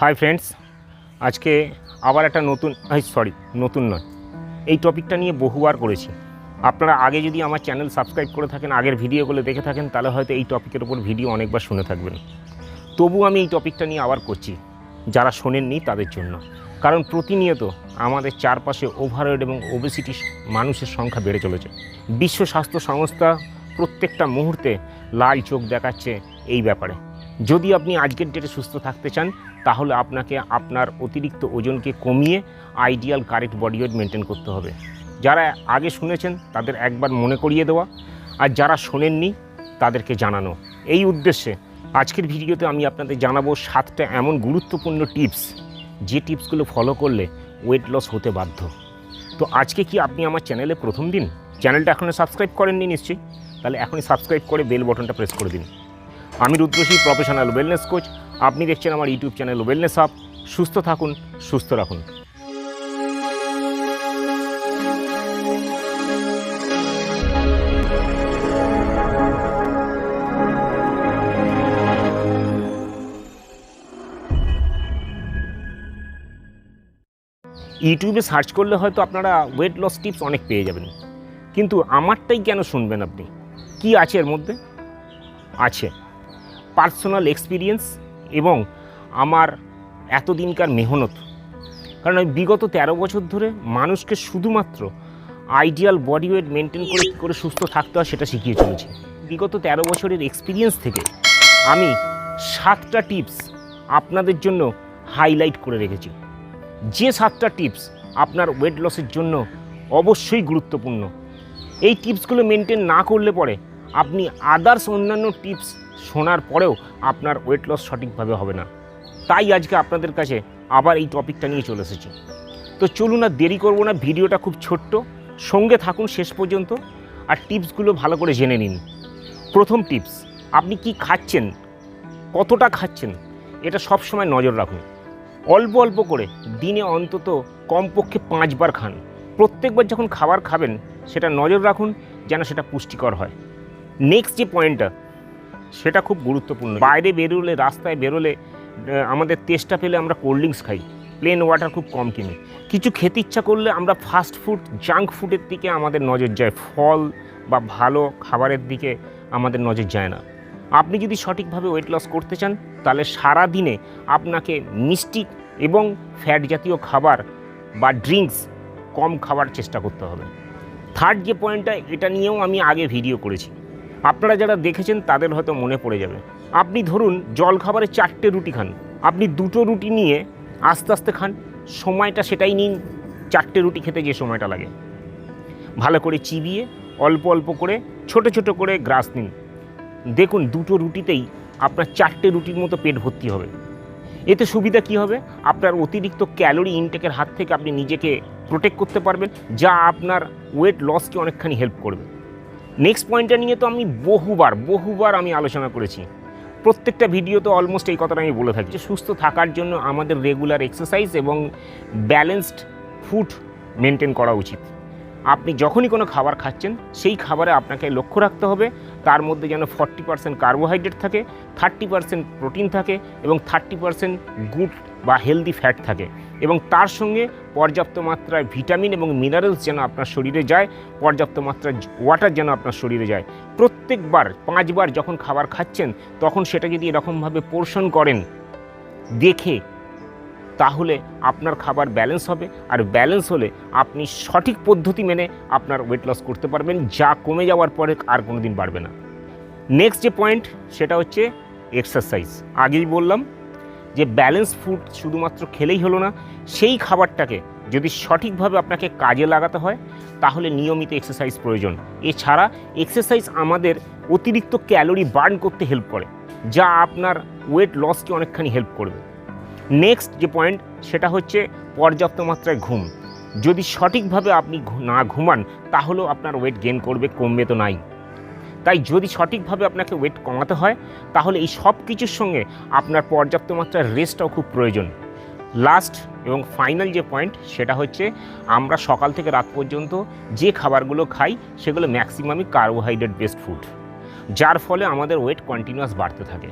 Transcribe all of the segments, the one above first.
Hi friends আজকে আবার একটা নতুন সরি নতুন নয়। এই টপিকটা নিয়ে বহুবার করেছি। আপনারা আগে যদি আমার চ্যানেল সাবস্ক্রাইব করে থাকেন, আগের ভিডিওগুলো দেখে থাকেন, তাহলে হয়তো এই টপিকের ওপর ভিডিও অনেকবার শুনে থাকবেন। তবু আমি এই টপিকটা নিয়ে আবার করছি, যারা শোনেননি তাদের জন্য। কারণ প্রতিনিয়ত আমাদের চারপাশে ওভারওয়েড এবং ওবেসিটি মানুষের সংখ্যা বেড়ে চলেছে। বিশ্ব স্বাস্থ্য সংস্থা প্রত্যেকটা মুহূর্তে লাল চোখ দেখাচ্ছে এই ব্যাপারে। যদি আপনি আজকের ডেটে সুস্থ থাকতে চান, তাহলে আপনাকে আপনার অতিরিক্ত ওজনকে কমিয়ে ideal correct body weight maintain করতে হবে। যারা আগে শুনেছেন, তাদের একবার মনে করিয়ে দেওয়া। আর যারা শোনেননি, তাদেরকে জানানো। এই উদ্দেশ্যে আজকের ভিডিওতে আমি আপনাদের জানাব সাতটা এমন গুরুত্বপূর্ণ টিপস যে টিপসগুলো ফলো করলে ওয়েট লস হতে বাধ্য। তো আজকে কি আপনি আমার চ্যানেলে প্রথম দিন? চ্যানেলটা এখনও সাবস্ক্রাইব করেননি নিশ্চয়ই? তাহলে এখনই সাবস্ক্রাইব করে বেল বটনটা প্রেস করে দিন। আমি রুদ্রশী প্রফেশনাল ওয়েলনেস কোচ আপনি দেখছেন আমার ইউটিউব চ্যানেল ওয়েলনেস আপ সুস্থ থাকুন, সুস্থ রাখুন। ইউটিউবে সার্চ করলে হয়তো আপনারা ওয়েট লস টিপস অনেক পেয়ে যাবেন। কিন্তু আমারটাই কেন শুনবেন আপনি? কি আছে এর মধ্যে? আছে। পার্সোনাল এক্সপিরিয়েন্স এবং আমার এতদিনকার মেহনত। কারণ আমি বিগত তেরো বছর ধরে মানুষকে শুধুমাত্র আইডিয়াল বডি ওয়েট মেনটেন করে কী করে সুস্থ থাকতে হয় সেটা শিখিয়ে চলেছি। বিগত তেরো বছরের এক্সপিরিয়েন্স থেকে আমি সাতটা টিপস আপনাদের জন্য হাইলাইট করে রেখেছি। যে সাতটা টিপস আপনার ওয়েট লসের জন্য অবশ্যই গুরুত্বপূর্ণ। এই টিপসগুলো মেনটেন না করলে পরে আপনি আদার্স অন্যান্য টিপস শোনার পরেও আপনার ওয়েট লস সঠিকভাবে হবে না। তাই আজকে আপনাদের কাছে আবার এই টপিকটা নিয়ে চলে এসেছি। তো চলুন আর দেরি করব না, ভিডিওটা খুব ছোট্ট। সঙ্গে থাকুন শেষ পর্যন্ত আর টিপসগুলো ভালো করে জেনে নিন। প্রথম টিপস, আপনি কি খাচ্ছেন? কতটা খাচ্ছেন? এটা সব সময় নজর রাখুন। অল্প অল্প করে দিনে অন্তত কমপক্ষে পাঁচবার খান। প্রত্যেকবার যখন খাবার খাবেন, সেটা নজর রাখুন যেন সেটা পুষ্টিকর হয়। নেক্সট যে পয়েন্টটা সেটা খুব গুরুত্বপূর্ণ। বাইরে বেরোলে, রাস্তায় বেরোলে আমাদের তেষ্টা পেলে আমরা কোল্ড ড্রিঙ্কস খাই। প্লেন ওয়াটার খুব কম কিনি। কিছু খেতে ইচ্ছা করলে আমরা ফাস্ট ফুড, জাঙ্ক ফুডের দিকে আমাদের নজর যায়। ফল বা ভালো খাবারের দিকে আমাদের নজর যায় না। আপনি যদি সঠিকভাবে ওয়েট লস করতে চান, তাহলে সারা দিনে আপনাকে মিষ্টি এবং ফ্যাট জাতীয় খাবার বা ড্রিঙ্কস কম খাবার চেষ্টা করতে হবে। থার্ড যে পয়েন্টটা এটা নিয়েও আমি আগে ভিডিও করেছি। আপনারা যারা দেখেছেন তাদের হয়তো মনে পড়ে যাবে। আপনি ধরুন জল খাবারে চারটে রুটি খান। আপনি দুটো রুটি নিয়ে আস্তে আস্তে খান। সময়টা সেটাই নিন, চারটে রুটি খেতে যে সময়টা লাগে। ভালো করে চিবিয়ে অল্প অল্প করে, ছোট ছোট করে গ্রাস নিন। দেখুন দুটো রুটিতেই আপনার চারটে রুটির মতো পেট ভর্তি হবে। এতে সুবিধা কি হবে? আপনার অতিরিক্ত ক্যালোরি ইনটেকের হাত থেকে আপনি নিজেকে প্রোটেক্ট করতে পারবেন, যা আপনার ওয়েট লসকে অনেকখানি হেল্প করবে। নেক্সট পয়েন্টটা নিয়ে তো আমি বহুবার বহুবার আমি আলোচনা করেছি। প্রত্যেকটা ভিডিওতে অলমোস্ট এই কথাটা আমি বলে থাকি যে, সুস্থ থাকার জন্য আমাদের রেগুলার এক্সারসাইজ এবং ব্যালেন্সড ফুড মেনটেন করা উচিত। আপনি যখনই কোনো খাবার খাচ্ছেন, সেই খাবারে আপনাকে লক্ষ্য রাখতে হবে, তার মধ্যে যেন ফর্টি পার্সেন্ট কার্বোহাইড্রেট থাকে থার্টি পার্সেন্ট প্রোটিন থাকে এবং থার্টি পার্সেন্ট গুড বা হেলদি ফ্যাট থাকে। এবং তার সঙ্গে পর্যাপ্ত মাত্রায় ভিটামিন এবং মিনারেলস যেন আপনার শরীরে যায়, পর্যাপ্ত মাত্রায় ওয়াটার যেন আপনার শরীরে যায়। প্রত্যেকবার, পাঁচবার যখন খাবার খাচ্ছেন, তখন সেটা যদি এরকমভাবে পোর্শন করেন, দেখে, তাহলে আপনার খাবার ব্যালেন্স হবে। আর ব্যালেন্স হলে আপনি সঠিক পদ্ধতি মেনে আপনার ওয়েট লস করতে পারবেন, যা কমে যাওয়ার পরে আর কোনো দিন বাড়বে না। নেক্সট যে পয়েন্ট সেটা হচ্ছে এক্সারসাইজ আগেই বললাম যে ব্যালেন্স ফুড শুধুমাত্র খেলেই হলো না, সেই খাবারটাকে যদি সঠিকভাবে আপনাকে কাজে লাগাতে হয়, তাহলে নিয়মিত এক্সারসাইজ প্রয়োজন। এছাড়া এক্সারসাইজ আমাদের অতিরিক্ত ক্যালোরি বার্ন করতে হেল্প করে, যা আপনার ওয়েট লসকে অনেকখানি হেল্প করবে। নেক্সট যে পয়েন্ট সেটা হচ্ছে পর্যাপ্ত মাত্রায় ঘুম। যদি সঠিকভাবে আপনি না ঘুমান, তাহলেও আপনার ওয়েট গেন করবে, কমবে তো নাই। তাই যদি সঠিকভাবে আপনাকে ওয়েট কমাতে হয়, তাহলে এই সব কিছুর সঙ্গে আপনার পর্যাপ্ত মাত্রার রেস্টটাও খুব প্রয়োজন। লাস্ট এবং ফাইনাল যে পয়েন্ট সেটা হচ্ছে আমরা সকাল থেকে রাত পর্যন্ত যে খাবারগুলো খাই, সেগুলো ম্যাক্সিমামই কার্বোহাইড্রেট বেসড ফুড যার ফলে আমাদের ওয়েট কন্টিনিউয়াস বাড়তে থাকে।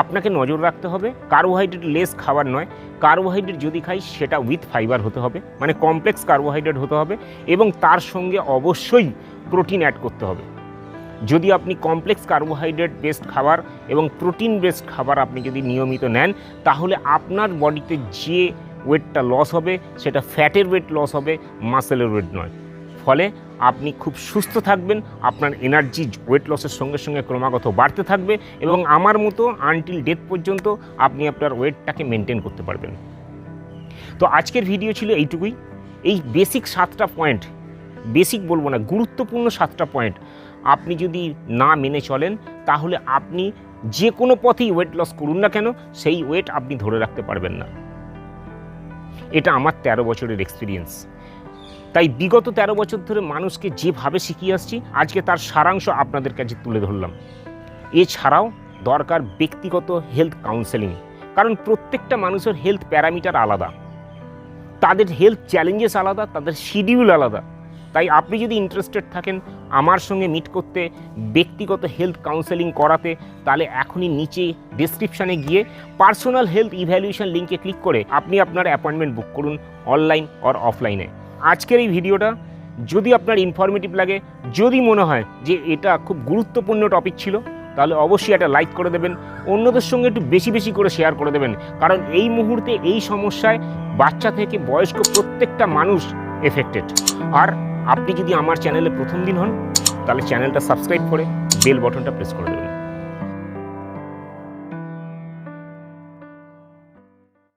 আপনাকে নজর রাখতে হবে কার্বোহাইড্রেট লেস খাবার নয়। কার্বোহাইড্রেট যদি খাই, সেটা উইথ ফাইবার হতে হবে মানে কমপ্লেক্স কার্বোহাইড্রেট হতে হবে এবং তার সঙ্গে অবশ্যই প্রোটিন অ্যাড করতে হবে। যদি আপনি কমপ্লেক্স কার্বোহাইড্রেট বেসড খাবার এবং প্রোটিন বেসড খাবার আপনি যদি নিয়মিত নেন, তাহলে আপনার বডিতে যে ওয়েটটা লস হবে, সেটা ফ্যাটের ওয়েট লস হবে মাসেলের ওয়েট নয়। ফলে আপনি খুব সুস্থ থাকবেন, আপনার এনার্জি ওয়েট লসের সঙ্গে সঙ্গে ক্রমাগত বাড়তে থাকবে এবং আমার মতো আনটিল ডেথ পর্যন্ত আপনি আপনার ওয়েটটাকে মেনটেন করতে পারবেন। তো আজকের ভিডিও ছিল এইটুকুই। এই বেসিক সাতটা পয়েন্ট বেসিক বলব না, গুরুত্বপূর্ণ সাতটা পয়েন্ট আপনি যদি না মেনে চলেন, তাহলে আপনি যে কোনো পথেই ওয়েট লস করুন না কেন, সেই ওয়েট আপনি ধরে রাখতে পারবেন না। এটা আমার তেরো বছরের এক্সপিরিয়েন্স তাই বিগত তেরো বছর ধরে মানুষকে যেভাবে শিখিয়ে আসছি, আজকে তার সারাংশ আপনাদের কাছে তুলে ধরলাম। এছাড়াও দরকার ব্যক্তিগত হেলথ কাউন্সেলিং কারণ প্রত্যেকটা মানুষের হেলথ প্যারামিটার আলাদা। তাদের হেলথ চ্যালেঞ্জেস আলাদা, তাদের শিডিউল আলাদা। তাই আপনি যদি ইন্টারেস্টেড থাকেন আমার সঙ্গে মিট করতে, ব্যক্তিগত হেলথ কাউন্সেলিং করাতে, তাহলে এখনই নিচে ডিসক্রিপশানে গিয়ে পার্সোনাল হেলথ ইভ্যালুয়েশন লিঙ্কে ক্লিক করে আপনি আপনার অ্যাপয়েন্টমেন্ট বুক করুন অনলাইন অর অফলাইনে আজকের এই ভিডিওটা যদি আপনার ইনফরমেটিভ লাগে, যদি মনে হয় যে এটা খুব গুরুত্বপূর্ণ টপিক ছিল, তাহলে অবশ্যই একটা লাইক করে দেবেন, অন্যদের সঙ্গে একটু বেশি বেশি করে শেয়ার করে দেবেন, কারণ এই মুহূর্তে এই সমস্যায় বাচ্চা থেকে বয়স্ক প্রত্যেকটা মানুষ এফেক্টেড আর আপনি যদি আমার চ্যানেলে প্রথম দিন হন, তাহলে চ্যানেলটা সাবস্ক্রাইব করে বেল বটনটা প্রেস করে দেবেন।